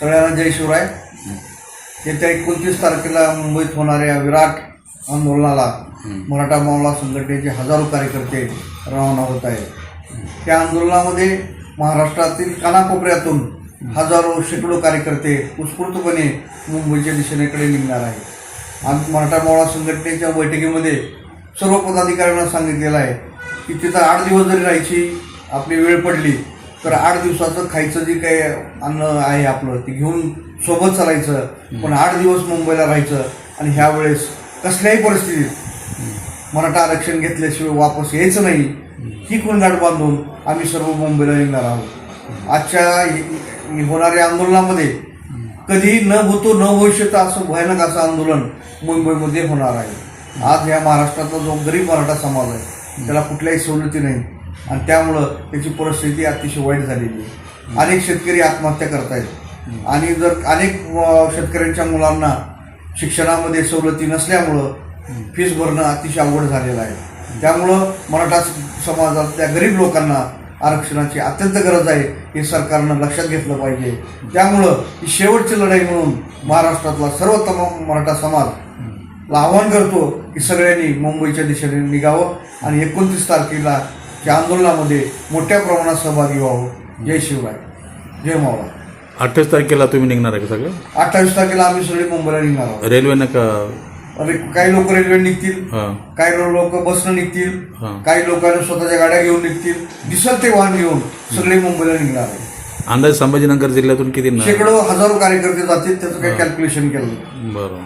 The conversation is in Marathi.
जय शिवराय. येत्या एकोणतीस तारखेला मुंबईत होणाऱ्या विराट आंदोलनाला मराठा मावळा संघटनेचे हजारो कार्यकर्ते रवाना होत आहेत. त्या आंदोलनामध्ये महाराष्ट्रातील कानाकोपऱ्यातून हजारो शेकडो कार्यकर्ते उत्स्फूर्तपणे मुंबईच्या दिशेनेकडे निघणार आहे आम्ही मराठा मावळा संघटनेच्या बैठकीमध्ये सर्व पदाधिकाऱ्यांना सांगितलेलं आहे की तिथं आठ दिवस जरी राहायची आपली वेळ पडली तर आठ दिवसाचं खायचं जे काही अन्न आहे आपलं ते घेऊन सोबत चालायचं. पण आठ दिवस मुंबईला राहायचं आणि ह्या वेळेस कसल्याही परिस्थितीत मराठा आरक्षण घेतल्याशिवाय वापस यायचं नाही. ही कोणगाठ बांधून आम्ही सर्व मुंबईला निघणार आहोत. आजच्या होणाऱ्या आंदोलनामध्ये कधी न भूतो न भविष्यत असं भयानक असं आंदोलन मुंबईमध्ये होणार आहे. आज या महाराष्ट्रातला जो गरीब मराठा समाज आहे त्याला कुठल्याही सवलती नाही. आणि त्यामुळं त्याची परिस्थिती अतिशय वाईट झालेली आहे. अनेक शेतकरी आत्महत्या करतायत. आणि जर अनेक शेतकऱ्यांच्या मुलांना शिक्षणामध्ये सवलती नसल्यामुळं फीस भरणं अतिशय अवघड झालेलं आहे. त्यामुळं मराठा समाजातल्या गरीब लोकांना आरक्षणाची अत्यंत गरज आहे हे सरकारनं लक्षात घेतलं पाहिजे. त्यामुळं ही शेवटची लढाई म्हणून महाराष्ट्रातला सर्व तमाम मराठा समाज आवाहन करतो की सगळ्यांनी मुंबईच्या दिशेने निघावं आणि एकोणतीस तारखेला त्या आंदोलनामध्ये मोठ्या प्रमाणात सहभागी व्हावं. जय शिवराय जय मावळा. अठ्ठावीस तारखेला तुम्ही निघणार आहे का सगळं? अठ्ठावीस तारखेला आम्ही सगळे मुंबईला निघणार आहोत. रेल्वेनं का? अरे काही लोक रेल्वे निघतील. हां. काही लोक बसनं निघतील. हां. काही लोकांना स्वतःच्या गाड्या घेऊन निघतील. दिसल ते वाहन घेऊन सगळे मुंबईला निघणार आहे. अंदाज संभाजीनगर जिल्ह्यातून किती न- शेकडो हजारो कार्यकर्ते जातील त्याचं काही कॅल्क्युलेशन केलं बरं